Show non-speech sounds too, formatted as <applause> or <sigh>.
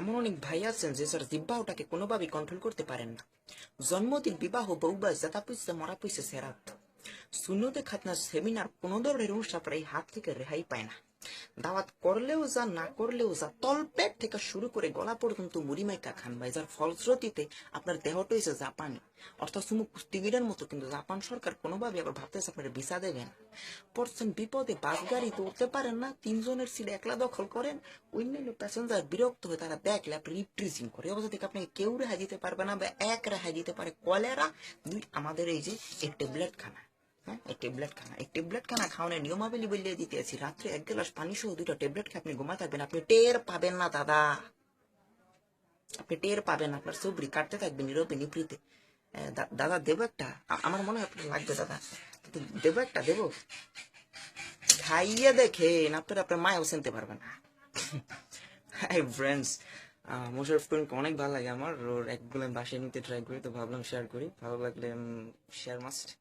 এমন অনেক ভাই আছেন যে স্যার জিব্বা ওটাকে কোনোভাবেই কন্ট্রোল করতে পারেন না। জন্মদিন, বিবাহ বউবাস জাতা পয়সা, মরা পয়সা, সেরাত। শূন্যতে খাতনা সেমিনার কোনো ধরনের অনুষ্ঠান প্রায় হাত থেকে রেহাই পায় না। দাওয়াত করলেও যা, না করলেও যা, তলপেট থেকে শুরু করে গলা পর্যন্ত মুড়ি মাইকা খান ভাই, যার ফলশ্রুতিতে আপনার দেহটা হয়েছে জাপানি। অর্থাৎ সুমু কুস্তিগিরের মতো কিন্তু জাপান সরকার কোনোভাবে আবার ভাবতেছে আপনার ভিসা দেবে না। পড়ছেন বিপদে বাস গাড়ি তো উঠতে পারেন না, তিনজনের সিট একলা দখল করেন, অন্যান্য প্যাসেঞ্জার বিরক্ত হয়ে তারা দেখলে আপনি রিপ্রিজিং করে। অবস্থা থেকে আপনাকে কেউ রেহাই দিতে পারবে না বা এক রেহাই দিতে পারে কলেরা। দুই, আমাদের এই যে এই ট্যাবলেট খানা। হ্যাঁ এই ট্যাবলেট খানা খাওয়ানোর নিয়মাবলী রাত্রে এক গ্লাস পানি সহ দুটো ট্যাবলেট খেয়ে আপনি থাকবেন, আপনি টের পাবেন না, দাদা। আপনি টের পাবেন, আপনার কাটতে দাদা একটা? আমার মনে হয় আপনার লাগবে, দাদা। একটা খাইয়ে দেখেন, আপনার চিনতে পারবে না। <laughs> হাই ফ্রেন্ডস মোশারফ করিমকে অনেক ভালো লাগে আমার। ওর একগুলো বাসায় নিতে ট্রাই করি, তো ভাবলাম শেয়ার করি। ভালো লাগলে শেয়ার মাস্ট